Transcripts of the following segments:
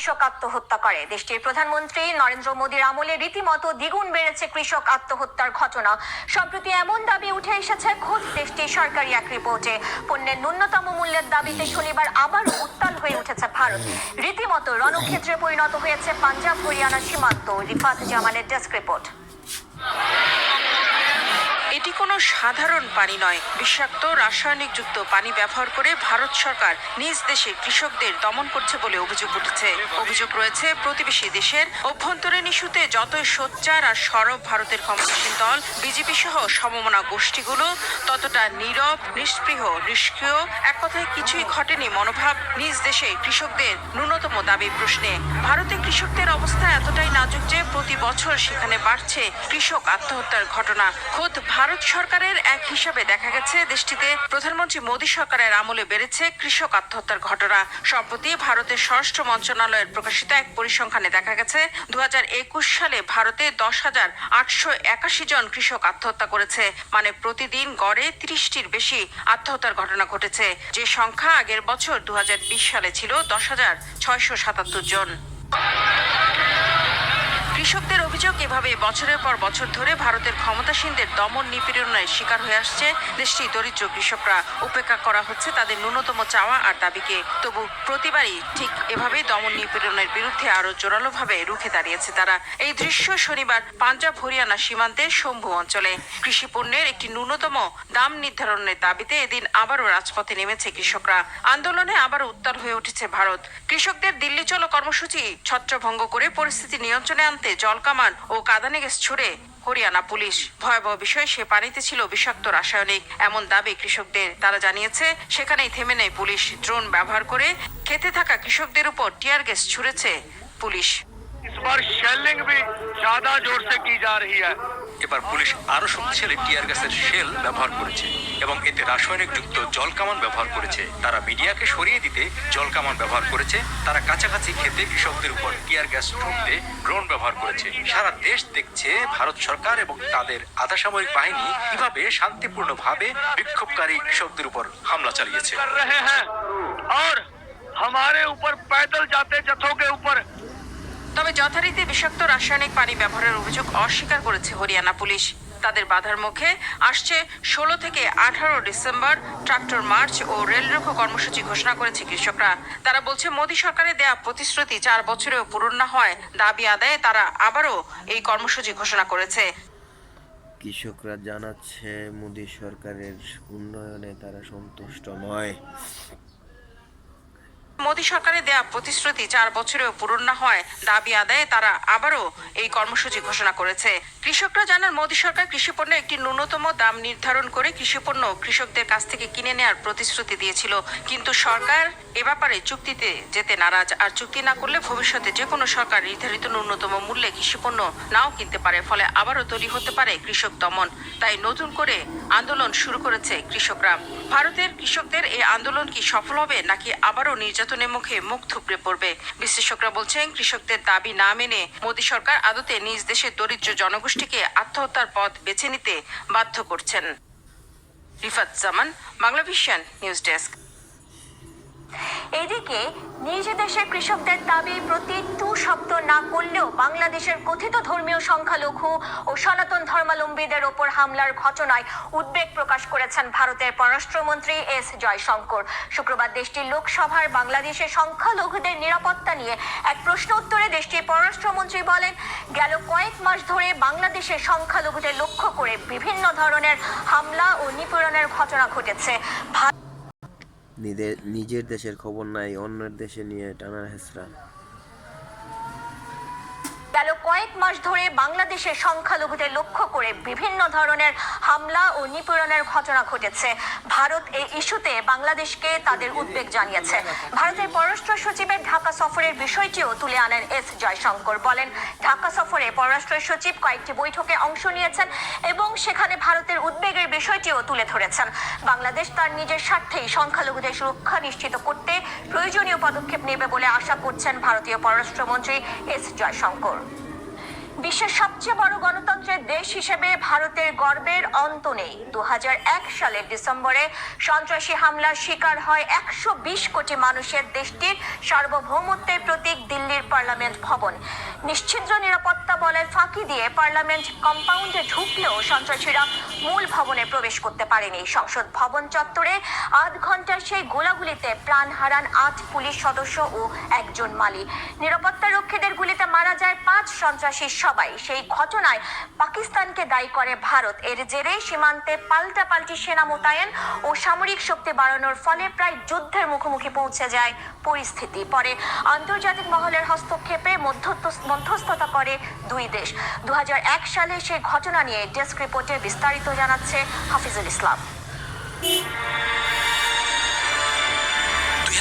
কৃষক আত্মহত্যা করে। দেশটির প্রধানমন্ত্রী নরেন্দ্র মোদীর আমলে রীতিমতো দ্বিগুণ বেড়েছে কৃষক আত্মহত্যার ঘটনা। সম্প্রতি এমন দাবি উঠে এসেছে, খোদ দেশটির সরকারি এক রিপোর্টে। পণ্যের ন্যূনতম মূল্যের দাবিতে শনিবার আবার উত্তাল হয়ে উঠেছে ভারত। রীতিমতো রণক্ষেত্রে পরিণত হয়েছে পাঞ্জাব, হরিয়ানা সীমান্ত। রিফাত জামানের ডেস্ক রিপোর্ট। এটি কোনো সাধারণ পানি নয়। বিষাক্ত রাসায়নিক যুক্ত পানি ব্যবহার করে ভারত সরকার নিজ দেশে কৃষকদের দমন করছে বলে অভিযোগ উঠেছে। অভিযোগ রয়েছে, প্রতিবেশী দেশের অভ্যন্তরীণ ইস্যুতে যতই সোচ্চার আর সরব ভারতের ক্ষমতাসীন দল, বিজেপি সহ সমমনা গোষ্ঠীগুলো ততটা নীরব নিষ্পৃহ নিষ্ক্রিয়, এক কথায় কিছুই ঘটেনি মনোভাব নিজ দেশে কৃষকদের ন্যূনতম দাবি প্রশ্নে। ভারতে কৃষকদের অবস্থা এতটাই নাজুক যে প্রতি বছর সেখানে বাড়ছে কৃষক আত্মহত্যার ঘটনা। খোদ ভারত সরকারের এক হিসাবে দেখা গেছে, দেশটিতে প্রধানমন্ত্রী মোদী সরকারের আমলে বেড়েছে কৃষক আত্মহত্যার ঘটনা। সম্প্রতি ভারতের স্বরাষ্ট্র মন্ত্রণালয়ের প্রকাশিত এক পরিসংখ্যানে দেখা গেছে দু সালে ভারতে দশ হাজার আটশো একাশি জন কৃষক আত্মহত্যা করেছে। মানে প্রতিদিন গড়ে ত্রিশটির বেশি আত্মহত্যার ঘটনা ঘটেছে। যে সংখ্যা আগের বছর দু হাজার বিশ সালে ছিল দশ হাজার ছয়শো সাতাত্তর জন। কৃষকদের অভিযোগ, এভাবে বছরের পর বছর ধরে ভারতের ক্ষমতাসীনদের দমন নিপীড়নের শিকার হয়ে আসছে দেশটির দরিদ্র কৃষকরা। উপেক্ষা করা হচ্ছে তাদের ন্যূনতম চাওয়া আর দাবিকে। তবু প্রতিবারই ঠিক এভাবেই দমন নিপীড়নের বিরুদ্ধে আরও জোরালোভাবে রুখে দাঁড়িয়েছে তারা। এই দৃশ্য শনিবার পাঞ্জাব, হরিয়ানা সীমান্তের শম্ভু অঞ্চলে। কৃষি পণ্যের একটি ন্যূনতম দাম নির্ধারণের দাবিতে এদিন আবারও রাজপথে নেমেছে কৃষকরা। আন্দোলনে আবারও উত্তাল হয়ে উঠেছে ভারত। কৃষকদের দিল্লি চলো কর্মসূচি ছত্রভঙ্গ করে পরিস্থিতি নিয়ন্ত্রণে আনতে জলকামান ও কাদানে গ্যাস ছুড়ে হরিয়ানা পুলিশ ভয়াবহ বিষয় সে পানিতে ছিল বিষাক্ত রাসায়নিক এমন দাবি কৃষকদের তারা জানিয়েছে সেখানেই থেমে নেই পুলিশ ড্রোন ব্যবহার করে খেতে থাকা কৃষকদের উপর টিয়ার গ্যাস ছুড়েছে পুলিশ इस बार शेलिंग भी ज्यादा जोर से की जा रही है এবার পুলিশ আরো শক্তিশালী টিয়ার গ্যাসের শেল ব্যবহার করেছে এবং এতে রাসায়নিক যুক্ত জলকামান ব্যবহার করেছে তারা মিডিয়াকে সরিয়ে দিতে জলকামান ব্যবহার করেছে তারা কাছাকাছি খেতে কৃষকদের উপর টিয়ার গ্যাস ছুটতে ড্রোন ব্যবহার করেছে সারা দেশ দেখছে ভারত সরকার এবং তাদের আধা সামরিক বাহিনী কিভাবে শান্তিপূর্ণভাবে বিক্ষোভকারী কৃষকদের উপর হামলা চালিয়েছে कर रहे हैं और हमारे ऊपर पैदल जाते जत्थों के ऊपर তবে যথারীতি বিষাক্ত রাসায়নিক পানি ব্যবহারের অভিযোগ অস্বীকার করেছে হরিয়ানা পুলিশ। তাদের বাধার মুখে আসছে ষোলো থেকে আঠারো ডিসেম্বর, ট্রাক্টর মার্চ ও রেল রোকো কর্মসূচি ঘোষণা করেছে কৃষকরা। তারা বলছে, মোদী সরকারের দেয়া প্রতিশ্রুতি চার বছরেও পূরণ না হয় দাবি আদায়ে তারা আবারও এই কর্মসূচি ঘোষণা করেছে। কৃষকরা জানাচ্ছে, মোদী সরকারের উন্নয়নে তারা সন্তুষ্ট নয়। মোদী সরকারের দেয়া প্রতিশ্রুতি চার বছরেও পূরণ না হয় দাবি আদায়ে তারা আবারও এই কর্মসূচি ঘোষণা করেছে। কৃষকরা জানান, মোদী সরকার কৃষি পণ্যের একটি ন্যূনতম দাম নির্ধারণ করে কৃষি পণ্য কৃষকদের কাছ থেকে কিনে নেওয়ার প্রতিশ্রুতি দিয়েছিল। কিন্তু সরকার এ ব্যাপারে চুক্তিতে যেতে নারাজ। আর চুক্তি না করলে ভবিষ্যতে যে কোনো সরকার নির্ধারিত ন্যূনতম মূল্যে কৃষি পণ্য নাও কিনতে পারে, ফলে আবারও তৈরি হতে পারে কৃষক দমন। তাই নতুন করে আন্দোলন শুরু করেছে কৃষকরা। ভারতের কৃষকদের এই আন্দোলন কি সফল হবে, নাকি আবারও নির্যাতনের মুখে মুখ থুবড়ে পড়বে। বিশ্লেষকরা বলছেন, কৃষকদের দাবি না মেনে মোদী সরকার আদতে নিজ দেশের দরিদ্র জনগোষ্ঠীকে আত্মহত্যার পথ বেছে নিতে বাধ্য করছেন। Rifat Zaman Bangla vision news desk. এদিকে নিজ দেশের কৃষকদের দাবি, প্রতি টু শব্দ না করলেও বাংলাদেশের কথিত ধর্মীয় সংখ্যালঘু ও সনাতন ধর্মাবলম্বীদের ওপর হামলার ঘটনায় উদ্বেগ প্রকাশ করেছেন ভারতের পররাষ্ট্রমন্ত্রী এস জয়শঙ্কর। শুক্রবার দেশটির লোকসভার বাংলাদেশের সংখ্যালঘুদের নিরাপত্তা নিয়ে এক প্রশ্ন উত্তরে দেশটির পররাষ্ট্রমন্ত্রী বলেন, গেল কয়েক মাস ধরে বাংলাদেশের সংখ্যালঘুদের লক্ষ্য করে বিভিন্ন ধরনের হামলা ও নিপীড়নের ঘটনা ঘটেছে। নিজের দেশের খবর নাই অন্যের দেশে নিয়ে টানা হেসরা গেল কয়েক মাস ধরে বাংলাদেশের সংখ্যালঘুদের লক্ষ্য করে বিভিন্ন ধরনের হামলা ও নিপীড়নের ঘটনা ঘটেছে। ভারত এই ইস্যুতে বাংলাদেশকে তাদের উদ্বেগ জানিয়েছে। ভারতের পররাষ্ট্র সচিবের ঢাকা সফরের বিষয়টিও তুলে আনেন এস জয়শঙ্কর। বলেন, ঢাকা সফরে পররাষ্ট্র সচিব কয়েকটি বৈঠকে অংশ নিয়েছেন এবং সেখানে ভারতের উদ্বেগের বিষয়টিও তুলে ধরেছেন। বাংলাদেশ তার নিজের স্বার্থেই সংখ্যালঘুদের সুরক্ষা নিশ্চিত করতে প্রয়োজনীয় পদক্ষেপ নেবে বলে আশা করছেন ভারতীয় পররাষ্ট্রমন্ত্রী এস জয়শঙ্কর। বিশ্বের সবচেয়ে বড় গণতন্ত্রের দেশ হিসেবে ভারতের গর্বের অন্ত নেই। দু হাজার এক সালের ডিসেম্বরে সন্ত্রাসী হামলার শিকার হয় একশো বিশ কোটি মানুষের দেশটির সার্বভৌমত্বের প্রতীক দিল্লির পার্লামেন্ট ভবন। নিশ্ছিদ্র নিরাপত্তা বলের ফাঁকি দিয়ে পার্লামেন্ট কম্পাউন্ডে ঢুকলেও সন্ত্রাসীরা মূল ভবনে প্রবেশ করতে পারেনি। সংসদ ভবন চত্বরে আধ ঘণ্টার সেই গোলাগুলিতে প্রাণ হারান আট পুলিশ সদস্য ও একজন মালি। নিরাপত্তা রক্ষীদের গুলিতে মারা যায় পাঁচ সন্ত্রাসী সবাই সেই ঘটনায় পাকিস্তানকে দায়ী করে ভারত। এর জেরে সীমান্তে পাল্টাপাল্টি সেনা মোতায়েন ও সামরিক শক্তি বাড়ানোর ফলে প্রায় যুদ্ধের মুখোমুখি পৌঁছে যায় পরিস্থিতি। পরে আন্তর্জাতিক মহলের হস্তক্ষেপে মধ্যস্থতা করে দুই দেশ। দু হাজার এক সালে সেই ঘটনা নিয়ে ডেস্ক রিপোর্টে বিস্তারিত জানাচ্ছে হাফিজুল ইসলাম। দুই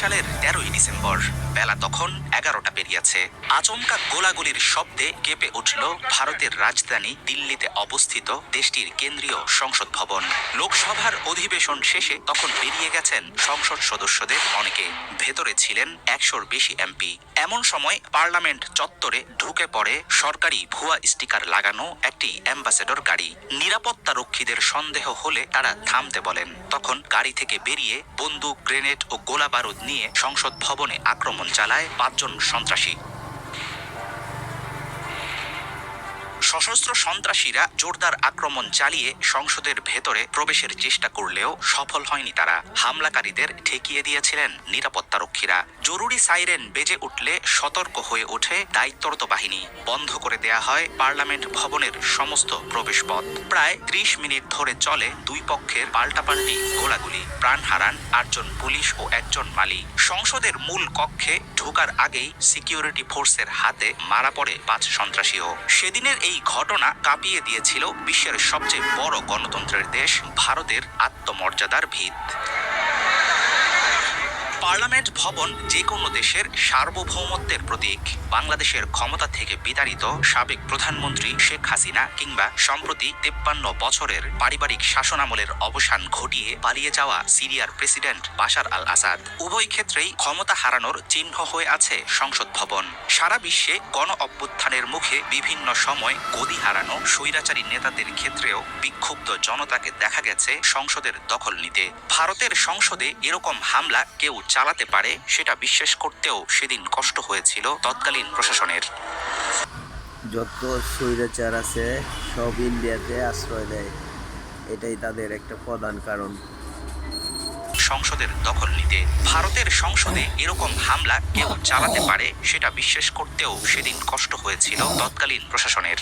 সালের তেরোই ডিসেম্বর। বেলা তখন এগারোটা পেরিয়েছে। আচমকা গোলাগুলির শব্দে কেঁপে উঠল ভারতের রাজধানী দিল্লিতে অবস্থিত দেশটির কেন্দ্রীয় সংসদ ভবন। লোকসভার অধিবেশন শেষে তখন বেরিয়ে গেছেন সংসদ সদস্যদের অনেকে। ভেতরে ছিলেন একশোর বেশি এমপি। এমন সময় পার্লামেন্ট চত্বরে ঢুকে পড়ে সরকারি ভুয়া স্টিকার লাগানো একটি অ্যাম্বাসেডর গাড়ি। নিরাপত্তা রক্ষীদের সন্দেহ হলে তারা থামতে বলেন। তখন গাড়ি থেকে বেরিয়ে বন্দুক, গ্রেনেড ও গোলা বারুদ নিয়ে সংসদ ভবনে আক্রমণ চালায় পাঁচজন সন্ত্রাসী। সশস্ত্র সন্ত্রাসীরা জোরদার আক্রমণ চালিয়ে সংসদের ভেতরে প্রবেশের চেষ্টা করলেও সফল হয়নি তারা। হামলাকারীদের ঠেকিয়ে দিয়েছিলেন নিরাপত্তারক্ষীরা। জরুরি সাইরেন বেজে উঠলে সতর্ক হয়ে ওঠে দায়িত্বরত বাহিনী। বন্ধ করে দেয়া হয় পার্লামেন্ট ভবনের সমস্ত প্রবেশপথ। প্রায় ত্রিশ মিনিট ধরে চলে দুই পক্ষের পাল্টাপাল্টি গোলাগুলি। প্রাণ হারান আটজন পুলিশ ও একজন মালি। সংসদের মূল কক্ষে ঢোকার আগেই সিকিউরিটি ফোর্সের হাতে মারা পড়ে পাঁচ সন্ত্রাসীও। সেদিনের এই ঘটনা কাঁপিয়ে দিয়েছিল বিশ্বের সবচেয়ে বড় গণতন্ত্রের দেশ ভারতের আত্মমর্যাদার ভিত। পার্লামেন্ট ভবন যে কোনো দেশের সার্বভৌমত্বের প্রতীক। বাংলাদেশের ক্ষমতা থেকে বিতাড়িত সাবেক প্রধানমন্ত্রী শেখ হাসিনা কিংবা সম্প্রতি তেপ্পান্ন বছরের পারিবারিক শাসনামলের অবসান ঘটিয়ে পালিয়ে যাওয়া সিরিয়ার প্রেসিডেন্ট বাশার আল আসাদ উভয় ক্ষেত্রেই ক্ষমতা হারানোর চিহ্ন হয়ে আছে সংসদ ভবন। সারা বিশ্বে গণ অভ্যুত্থানের মুখে বিভিন্ন সময় গদি হারানো স্বৈরাচারী নেতাদের ক্ষেত্রেও বিক্ষুব্ধ জনতাকে দেখা গেছে সংসদের দখল নিতে। ভারতের সংসদে এরকম হামলা কেউ চালাতে পারে সেটা বিশ্বাস করতেও সেদিন কষ্ট হয়েছিল তৎকালীন প্রশাসনের। যত স্বৈরাচার আছে সব ইন্ডিয়াতে আশ্রয় দেয়। এটাই তাদের একটা প্রধান কারণ। সংসদের দখল নিতে ভারতের সংসদে এরকম হামলা কেউ চালাতে পারে সেটা বিশ্বাস করতেও সেদিন কষ্ট হয়েছিল তৎকালীন প্রশাসনের।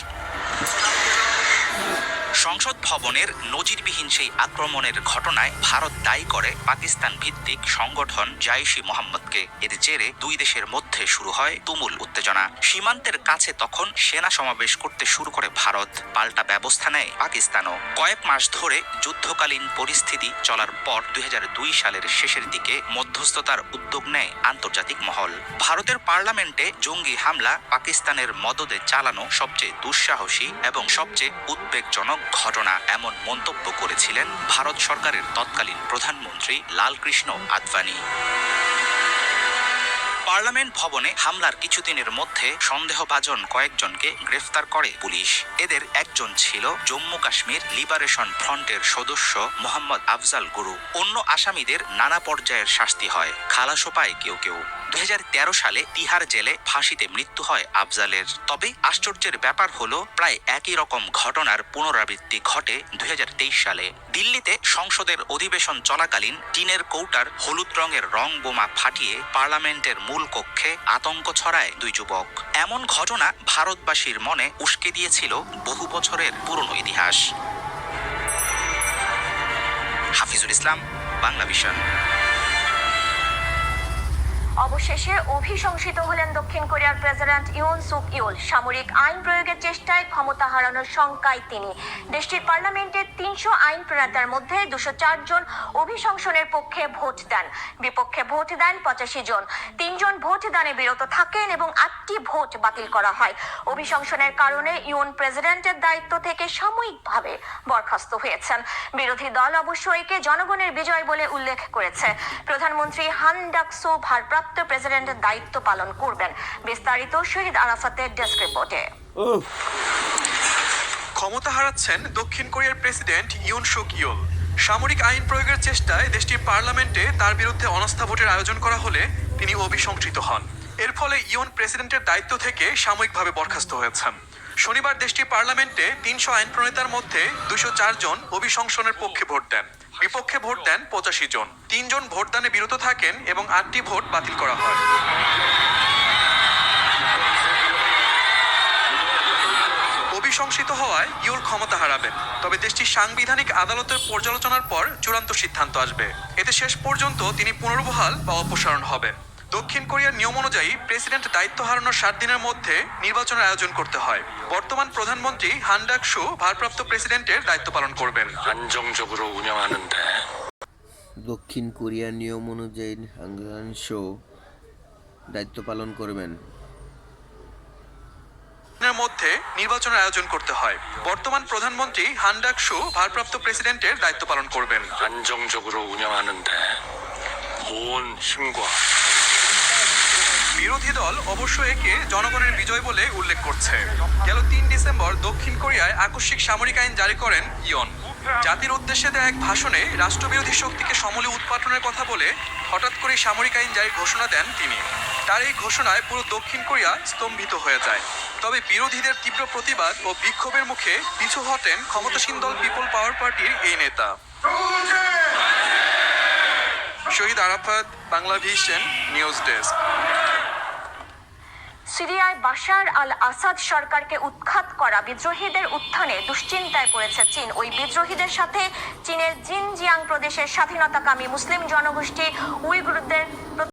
সংসদ ভবনের নজিরবিহীন সেই আক্রমণের ঘটনায় ভারত দায়ী করে পাকিস্তান ভিত্তিক সংগঠন জাইশি মোহাম্মদকে। এর জেরে দুই দেশের মধ্যে শুরু হয় তুমুল উত্তেজনা। সীমান্তের কাছে তখন সেনা সমাবেশ করতে শুরু করে ভারত। পাল্টা ব্যবস্থা নেয় পাকিস্তানও। কয়েক মাস ধরে যুদ্ধকালীন পরিস্থিতি চলার পর দুই হাজার দুই সালের শেষের দিকে মধ্যস্থতার উদ্যোগ নেয় আন্তর্জাতিক মহল। ভারতের পার্লামেন্টে জঙ্গি হামলা পাকিস্তানের মদদে চালানো সবচেয়ে দুঃসাহসী এবং সবচেয়ে উদ্বেগজনক ঘটনা এমন মন্তব্য করেছিলেন ভারত সরকারের তৎকালীন প্রধানমন্ত্রী লালকৃষ্ণ আদবানি পার্লামেন্ট ভবনে হামলার কিছুদিনের মধ্যে সন্দেহভাজন কয়েকজনকে গ্রেফতার করে পুলিশ। এদের একজন ছিল জম্মু কাশ্মীর লিবারেশন ফ্রন্টের সদস্য মোহাম্মদ আফজাল গুরু। অন্য আসামিদের নানা পর্যায়ের শাস্তি হয়। খালাসও পায় কেউ কেউ। দুই হাজার তেরো সালে তিহার জেলে ফাঁসিতে মৃত্যু হয় আফজালের। তবে আশ্চর্যের ব্যাপার হলো, প্রায় একই রকম ঘটনার পুনরাবৃত্তি ঘটে দুই হাজার তেইশ সালে। দিল্লিতে সংসদের অধিবেশন চলাকালীন টিনের কৌটার হলুদ রঙের রং বোমা ফাটিয়ে পার্লামেন্টের মূল কক্ষে আতঙ্ক ছড়ায় দুই যুবক। এমন ঘটনা ভারতবাসীর মনে উস্কে দিয়েছিল বহু বছরের পুরনো ইতিহাস। হাফিজুল ইসলাম, বাংলা ভিশন। অবশেষে অভিশংসিত হলেন দক্ষিণ কোরিয়ার প্রেসিডেন্ট ইউন সুক ইউল। সামরিক আইন প্রয়োগের চেষ্টায় ক্ষমতা হারানোর শঙ্কায় তিনি। দেশটির পার্লামেন্টে তিনশো আইন প্রণেতার মধ্যে দুশো জন অভিশংসনের পক্ষে ভোট দেন। বিপক্ষে ভোট দেন পঁচাশি জন। তিনজন ভোট দানে বিরত থাকেন এবং আটটি ভোট বাতিল করা হয়। অভিশংসনের কারণে ইউন প্রেসিডেন্টের দায়িত্ব থেকে সাময়িকভাবে বরখাস্ত হয়েছেন। বিরোধী দল অবশ্য একে জনগণের বিজয় বলে উল্লেখ করেছে। প্রধানমন্ত্রী হান ডাকসো ভারপ্রাপ্ত প্রেসিডেন্টের দায়িত্ব পালন করবেন। বিস্তারিত শহীদ আরাফাতের ডেস্ক রিপোর্টে ক্ষমতা হারাচ্ছেন দক্ষিণ কোরিয়ার প্রেসিডেন্ট ইউন সুক ইয়োল সামরিক আইন প্রয়োগের চেষ্টায় দেশটির পার্লামেন্টে তার বিরুদ্ধে অনাস্থা ভোটের আয়োজন করা হলে তিনি অভিশংসিত হন। এর ফলে ইয়ন প্রেসিডেন্টের দায়িত্ব থেকে সাময়িকভাবে বরখাস্ত হয়েছেন। শনিবার দেশটির পার্লামেন্টে তিনশো আইন প্রণেতার মধ্যে দুশো জন অভিশংসনের পক্ষে ভোট দেন। বিপক্ষে ভোট দেন পঁচাশি জন। তিনজন ভোটদানে বিরত থাকেন এবং আটটি ভোট বাতিল করা হয়। অভিশংসিত হওয়ায় ইউল ক্ষমতা হারাবেন। তবে দেশটির সাংবিধানিক আদালতের পর্যালোচনার পর চূড়ান্ত সিদ্ধান্ত আসবে। এতে শেষ পর্যন্ত তিনি পুনর্বহাল বা অপসারণ হবেন। দক্ষিণ কোরিয়ার নিয়ম অনুযায়ী প্রেসিডেন্ট দায়িত্ব হারানোর ষাট দিনের মধ্যে নির্বাচনের আয়োজন করতে হয় বর্তমান প্রধানমন্ত্রী হান্ডাক শু ভারপ্রাপ্ত প্রেসিডেন্টের দায়িত্ব পালন করবেন 안정적으로 운영하는데 দক্ষিণ কোরিয়ার নিয়ম অনুযায়ী হাংগান শো দায়িত্ব পালন করবেন দিনের মধ্যে নির্বাচনের আয়োজন করতে হয় বর্তমান প্রধানমন্ত্রী হান্ডাক শু ভারপ্রাপ্ত প্রেসিডেন্টের দায়িত্ব পালন করবেন 안정적으로 운영하는데 온 힘과 বিরোধী দল অবশ্য একে জনগণের বিজয় বলে উল্লেখ করছে। গেল তিন ডিসেম্বর দক্ষিণ কোরিয়ায় আকস্মিক সামরিক আইন জারি করেন ইয়ন। জাতির উদ্দেশ্যে দেয়া এক ভাষণে রাষ্ট্রবিরোধী শক্তিকে সমলে উৎপাটনের কথা বলে হঠাৎ করে সামরিক আইন জারির ঘোষণা দেন তিনি। তার এই ঘোষণায় পুরো দক্ষিণ কোরিয়া স্তম্ভিত হয়ে যায়। তবে বিরোধীদের তীব্র প্রতিবাদ ও বিক্ষোভের মুখে পিছু হটেন ক্ষমতাসীন দল পিপল পাওয়ার পার্টির এই নেতা। Shahid Arafat Bangla vision news desk. সিরিয়ায় বাশার আল আসাদ সরকারকে উৎখাত করা বিদ্রোহীদের উত্থানে দুশ্চিন্তায় পড়েছে চীন। ওই বিদ্রোহীদের সাথে চীনের জিনজিয়াং প্রদেশের স্বাধীনতাকামী মুসলিম জনগোষ্ঠী উইগুরদের